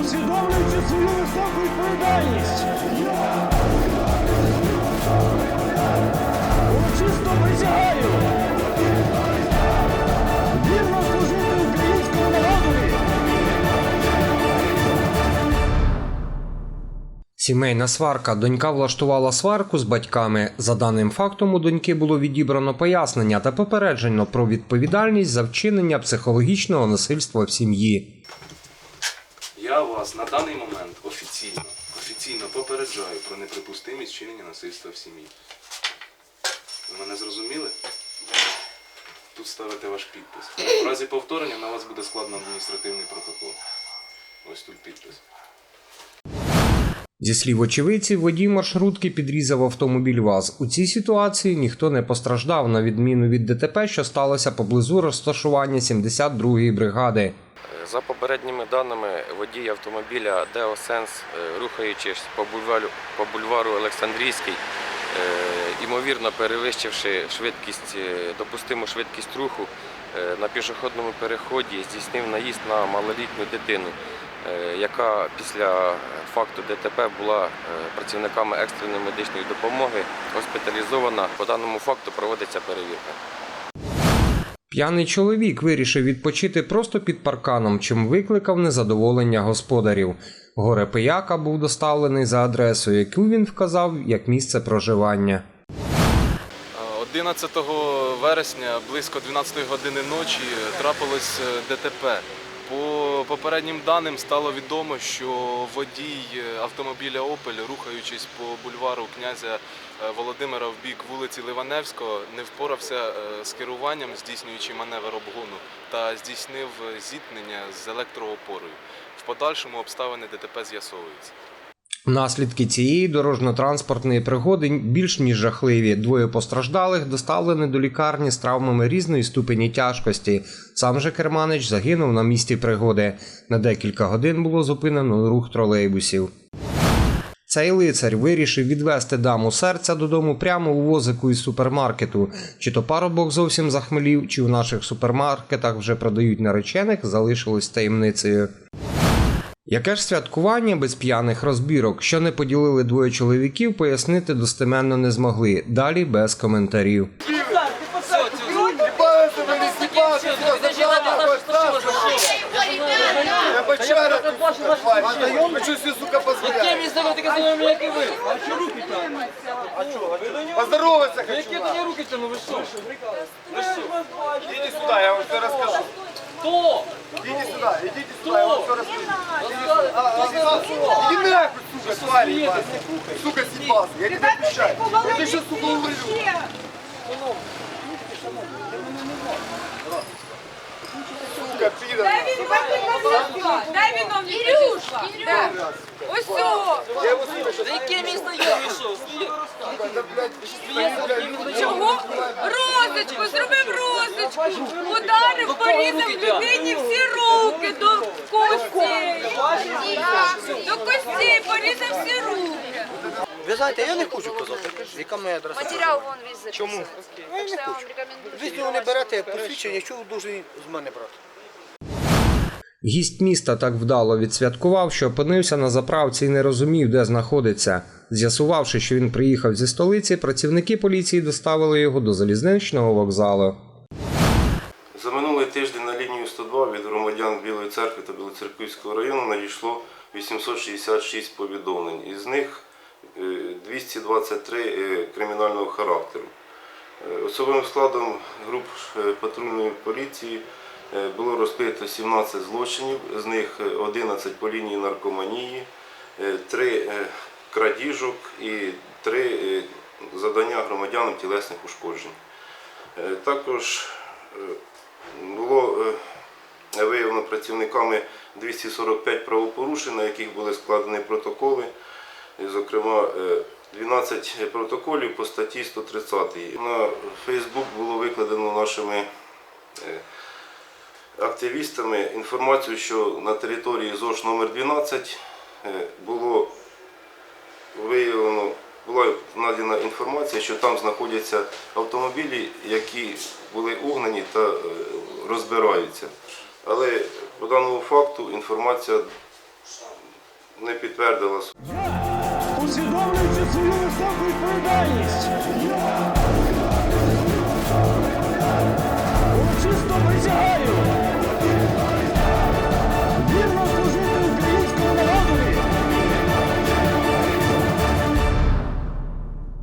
усвідомлюючи свою високу відповідальність. Урочисто присягаю. Вірно служити українському народові. Сімейна сварка. Донька влаштувала сварку з батьками. За даним фактом у доньки було відібрано пояснення та попереджено про відповідальність за вчинення психологічного насильства в сім'ї. Я вас на даний момент офіційно, офіційно попереджаю про неприпустимість чинення насильства в сім'ї. Ви мене зрозуміли? Тут ставите ваш підпис. В разі повторення на вас буде складено адміністративний протокол. Ось тут підпис. Зі слів очевидців, водій маршрутки підрізав автомобіль ВАЗ. У цій ситуації ніхто не постраждав, на відміну від ДТП, що сталося поблизу розташування 72-ї бригади. За попередніми даними, водій автомобіля Део Сенс, е, рухаючись по бульвару, по бульвару Олександрійський, е, ймовірно перевищивши швидкість, е, допустиму швидкість руху, е, на пішохідному переході здійснив наїзд на малолітню дитину, е, яка після факту ДТП була е, працівниками екстреної медичної допомоги госпіталізована. По даному факту проводиться перевірка. П'яний чоловік вирішив відпочити просто під парканом, чим викликав незадоволення господарів. Горе пияка був доставлений за адресою, яку він вказав як місце проживання. 11 вересня близько 12 години ночі трапилось е, ДТП. По попереднім даним стало відомо, що водій е, автомобіля Опель, рухаючись по бульвару князя е, Володимира в бік вулиці Ливаневського, не впорався е, з керуванням, здійснюючи маневр обгону, та здійснив зіткнення з електроопорою. В подальшому обставини ДТП з'ясовуються. Наслідки цієї дорожньо-транспортної пригоди більш ніж жахливі. Двоє постраждалих доставлені до лікарні з травмами різної ступені тяжкості. Сам же керманич загинув на місці пригоди. На декілька годин було зупинено рух тролейбусів. Цей лицар вирішив відвести даму серця додому прямо у возику із супермаркету. Чи то парубок зовсім захмелів, чи у наших супермаркетах вже продають наречених, залишилось таємницею. Яке ж святкування без п'яних розбірок, що не поділили двоє чоловіків, пояснити достеменно не змогли. Далі без коментарів. Ви? Що Поздороваться хочу. Які тоді руки тягну, ви що? Идите сюда, я вам все расскажу. Хто? Идите сюда, идите сюда, я вам все расскажу. Иди нахуй, сука, тварь, ебаная. Сука, съебался, я тебя отвечаю. Я тебе сейчас, сука, уволю. Сука, пидор. Дай він вам Дай він вам Ірюшка. Ось цього. Я его сейчас... Яке місто є? Ви що? Да, блядь, Чого? Розочку, зробив розочку. Ударив, порізав людині всі руки до кості. До кості порізав всі руки. Ви знаєте, я не хочу казати, яка моя адреса. Матеріал вон віз Чому? Я вам рекомендую. Ви з нього не берете посвідчення, що ви повинні з мене брати? Гість міста так вдало відсвяткував, що опинився на заправці і не розумів, де знаходиться. З'ясувавши, що він приїхав зі столиці, працівники поліції доставили його до залізничного вокзалу. Тиждень на лінію 102 від громадян Білої церкви та Білоцерківського району надійшло 866 повідомлень. Із них е, 223 е, кримінального характеру. Е, Особовим складом груп е, патрульної поліції е, було розкрито 17 злочинів, з них е, 11 по лінії наркоманії, 3 крадіжок і 3 задання громадянам тілесних ушкоджень. Е, Також е, було е, виявлено працівниками 245 правопорушень, на яких були складені протоколи. Зокрема, е, 12 протоколів по статті 130. На Фейсбук було викладено нашими е, активістами інформацію, що на території ЗОЖ номер 12 е, було виявлено, була надана інформація, що там знаходяться автомобілі, які були угнані та е, розбираються. Але по даному факту інформація не підтвердилася. Усвідомлюючи свою високу відповідальність. Чисто присягаю!